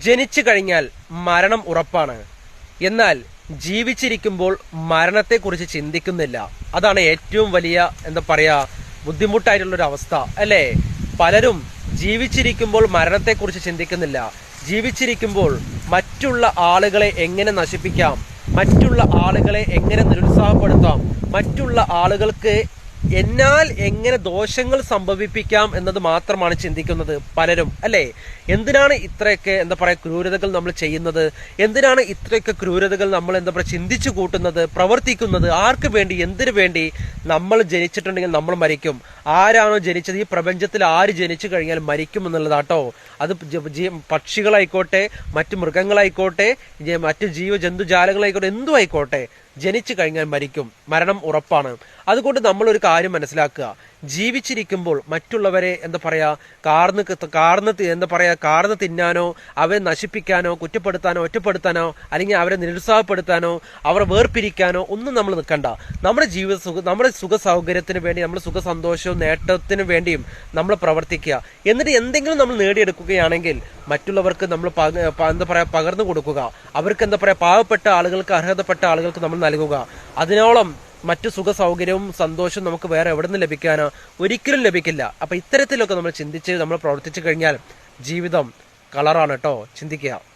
ജനിച്ചു കഴിഞ്ഞാൽ മരണം ഉറപ്പാണ്. എന്നാൽ ജീവിച്ചിരിക്കുമ്പോൾ മരണത്തെക്കുറിച്ച് ചിന്തിക്കുന്നില്ല. അതാണ് ഏറ്റവും വലിയ എന്താ പറയാ ബുദ്ധിമുട്ടായിട്ടുള്ള ഒരു അവസ്ഥ അല്ലേ? പലരും ജീവിച്ചിരിക്കുമ്പോൾ മരണത്തെക്കുറിച്ച് ചിന്തിക്കുന്നില്ല. ജീവിച്ചിരിക്കുമ്പോൾ മറ്റുള്ള ആളുകളെ എങ്ങനെ നശിപ്പിക്കാം? മറ്റുള്ള ആളുകളെ എങ്ങനെ നിരുത്സാഹപ്പെടുത്താം? മറ്റുള്ള ആളുകൾക്ക് എന്നാൽ എങ്ങനെ ദോഷങ്ങൾ സംഭവിപ്പിക്കാം എന്നത് മാത്രമാണ് ചിന്തിക്കുന്നത് പലരും അല്ലേ? എന്തിനാണ് ഇത്രയൊക്കെ എന്താ പറയുക ക്രൂരതകൾ നമ്മൾ ചെയ്യുന്നത്? എന്തിനാണ് ഇത്രയൊക്കെ ക്രൂരതകൾ നമ്മൾ എന്താ പറയുക ചിന്തിച്ചു കൂട്ടുന്നത് പ്രവർത്തിക്കുന്നത്? ആർക്ക് വേണ്ടി എന്തിനു വേണ്ടി നമ്മൾ ജനിച്ചിട്ടുണ്ടെങ്കിൽ നമ്മൾ മരിക്കും? ആരാണോ ജനിച്ചത്? ഈ പ്രപഞ്ചത്തിൽ ആര് ജനിച്ചു കഴിഞ്ഞാൽ മരിക്കും എന്നുള്ളതാട്ടോ അത് പക്ഷികളായിക്കോട്ടെ മറ്റു മൃഗങ്ങളായിക്കോട്ടെ മറ്റു ജീവജന്തുജാലങ്ങളായിക്കോട്ടെ എന്തും ആയിക്കോട്ടെ ജനിച്ചു കഴിഞ്ഞാൽ മരിക്കും. മരണം ഉറപ്പാണ്. അതുകൊണ്ട് നമ്മൾ ഒരു കാര്യം മനസ്സിലാക്കുക. ജീവിച്ചിരിക്കുമ്പോൾ മറ്റുള്ളവരെ എന്താ പറയാ കാർന്ന് കാർന്ന് എന്താ പറയാ കാർന്ന് തിന്നാനോ അവരെ നശിപ്പിക്കാനോ കുറ്റപ്പെടുത്താനോ ഒറ്റപ്പെടുത്താനോ അല്ലെങ്കിൽ അവരെ നിരുത്സാഹപ്പെടുത്താനോ അവരെ വേർപിരിക്കാനോ ഒന്നും നമ്മൾ നിൽക്കണ്ട. നമ്മുടെ ജീവിത സുഖ നമ്മുടെ സുഖ സൗകര്യത്തിന് വേണ്ടി നമ്മുടെ സുഖ സന്തോഷവും നേട്ടത്തിന് വേണ്ടിയും നമ്മൾ പ്രവർത്തിക്കുക. എന്നിട്ട് എന്തെങ്കിലും നമ്മൾ നേടിയെടുക്കുകയാണെങ്കിൽ മറ്റുള്ളവർക്ക് നമ്മൾ എന്താ പറയുക പകർന്നു കൊടുക്കുക. അവർക്ക് എന്താ പറയാ പാവപ്പെട്ട ആളുകൾക്ക് അർഹതപ്പെട്ട ആളുകൾക്ക് നമ്മൾ നൽകുക. അതിനോളം മറ്റു സുഖ സൗകര്യവും സന്തോഷവും നമുക്ക് വേറെ എവിടെ നിന്ന് ലഭിക്കാനോ ഒരിക്കലും ലഭിക്കില്ല. അപ്പൊ ഇത്തരത്തിലൊക്കെ നമ്മൾ ചിന്തിച്ച് നമ്മൾ പ്രവർത്തിച്ചു കഴിഞ്ഞാൽ ജീവിതം കളറാണ് കേട്ടോ. ചിന്തിക്കുക.